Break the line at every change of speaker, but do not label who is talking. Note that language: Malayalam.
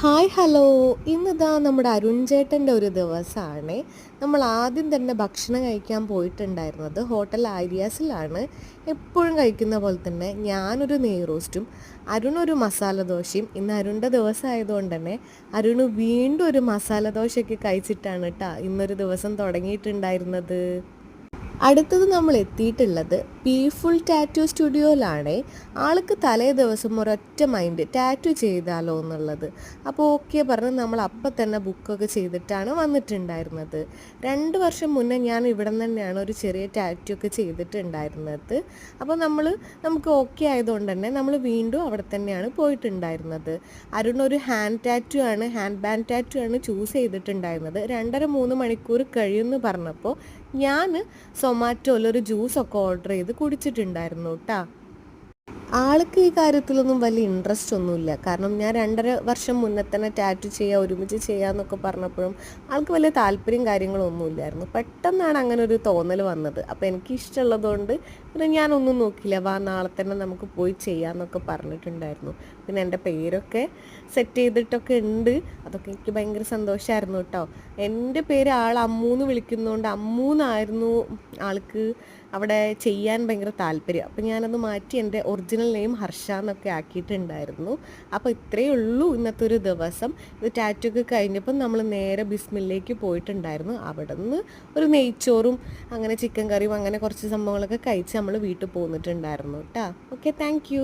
Hi hello. ഇന്നിതാ നമ്മുടെ അരുൺ ചേട്ടന്റെ ഒരു ദിവസമാണ്. നമ്മൾ ആദ്യം തന്നെ ഭക്ഷണം കഴിക്കാൻ പോയിട്ടുണ്ടായിരുന്നത് ഹോട്ടൽ ആര്യാസിലാണ്. എപ്പോഴും കഴിക്കുന്ന പോലെ തന്നെ ഞാനൊരു നെയ്റോസ്റ്റും അരുൺ ഒരു മസാല ദോശയും. ഇന്ന് അരുണിന്റെ ദിവസമായതുകൊണ്ട് തന്നെ അരുണ് വീണ്ടും ഒരു മസാല ദോശയൊക്കെ കഴിച്ചിട്ടാണ് കേട്ടോ ഇന്നൊരു ദിവസം തുടങ്ങിയിട്ടുണ്ടായിരുന്നത്. അടുത്തത് നമ്മൾ എത്തിയിട്ടുള്ളത് പീഫുൾ ടാറ്റു സ്റ്റുഡിയോയിലാണ് ആൾക്ക് തലേ ദിവസം ഒരൊറ്റ മൈൻഡ് ടാറ്റു ചെയ്താലോ എന്നുള്ളത്. അപ്പോൾ ഓക്കെ പറഞ്ഞ് നമ്മൾ അപ്പം തന്നെ ബുക്കൊക്കെ ചെയ്തിട്ടാണ് വന്നിട്ടുണ്ടായിരുന്നത്. രണ്ട് വർഷം മുന്നേ ഞാൻ ഇവിടെ തന്നെയാണ് ഒരു ചെറിയ ടാറ്റു ഒക്കെ ചെയ്തിട്ടുണ്ടായിരുന്നത്. അപ്പോൾ നമ്മൾ നമുക്ക് ഓക്കെ ആയതുകൊണ്ട് തന്നെ നമ്മൾ വീണ്ടും അവിടെ തന്നെയാണ് പോയിട്ടുണ്ടായിരുന്നത്. അരുൺ ഒരു ഹാൻഡ് ടാറ്റു ആണ് ഹാൻഡ് ബാൻഡ് ടാറ്റു ആണ് ചൂസ് ചെയ്തിട്ടുണ്ടായിരുന്നത്. രണ്ടര മൂന്ന് മണിക്കൂർ കഴിയുമെന്ന് പറഞ്ഞപ്പോൾ ഞാൻ സൊമാറ്റോയിൽ ഒരു ജ്യൂസൊക്കെ ഓർഡർ ചെയ്ത് കുടിച്ചിട്ടുണ്ടായിരുന്നു കേട്ടോ. ആൾക്ക് ഈ കാര്യത്തിലൊന്നും വലിയ ഇൻട്രസ്റ്റ് ഒന്നുമില്ല. കാരണം ഞാൻ രണ്ടര വർഷം മുന്നേ തന്നെ ടാറ്റു ചെയ്യുക ഒരുമിച്ച് ചെയ്യാന്നൊക്കെ പറഞ്ഞപ്പോഴും ആൾക്ക് വലിയ താല്പര്യം കാര്യങ്ങളൊന്നുമില്ലായിരുന്നു. പെട്ടെന്നാണ് അങ്ങനെ ഒരു തോന്നൽ വന്നത്. അപ്പോൾ എനിക്ക് ഇഷ്ടമുള്ളതുകൊണ്ട് പിന്നെ ഞാനൊന്നും നോക്കില്ല വാ നാളെ തന്നെ നമുക്ക് പോയി ചെയ്യാമെന്നൊക്കെ പറഞ്ഞിട്ടുണ്ടായിരുന്നു. പിന്നെ എന്റെ പേരൊക്കെ സെറ്റ് ചെയ്തിട്ടൊക്കെ ഉണ്ട്. അതൊക്കെ എനിക്ക് ഭയങ്കര സന്തോഷമായിരുന്നു കേട്ടോ. എന്റെ പേര് ആൾ അമ്മൂന്ന് വിളിക്കുന്നതുകൊണ്ട് അമ്മൂന്നായിരുന്നു ആൾക്ക് അവിടെ ചെയ്യാൻ ഭയങ്കര താല്പര്യം. അപ്പം ഞാനത് മാറ്റി എന്റെ ഒറിജിനൽ നെയിം ഹർഷ എന്നൊക്കെ ആക്കിയിട്ടുണ്ടായിരുന്നു. അപ്പോൾ ഇത്രയേ ഉള്ളൂ ഇന്നത്തെ ഒരു ദിവസം. ഇത് ടാറ്റൊക്കെ കഴിഞ്ഞപ്പോൾ നമ്മൾ നേരെ ബിസ്മില്ലേക്ക് പോയിട്ടുണ്ടായിരുന്നു. അവിടെ നിന്ന് ഒരു നെയ്ച്ചോറും അങ്ങനെ ചിക്കൻ കറിയും അങ്ങനെ കുറച്ച് സംഭവങ്ങളൊക്കെ കഴിച്ച് നമ്മൾ വീട്ടിൽ പോന്നിട്ടുണ്ടായിരുന്നു കേട്ടോ ഓക്കെ താങ്ക്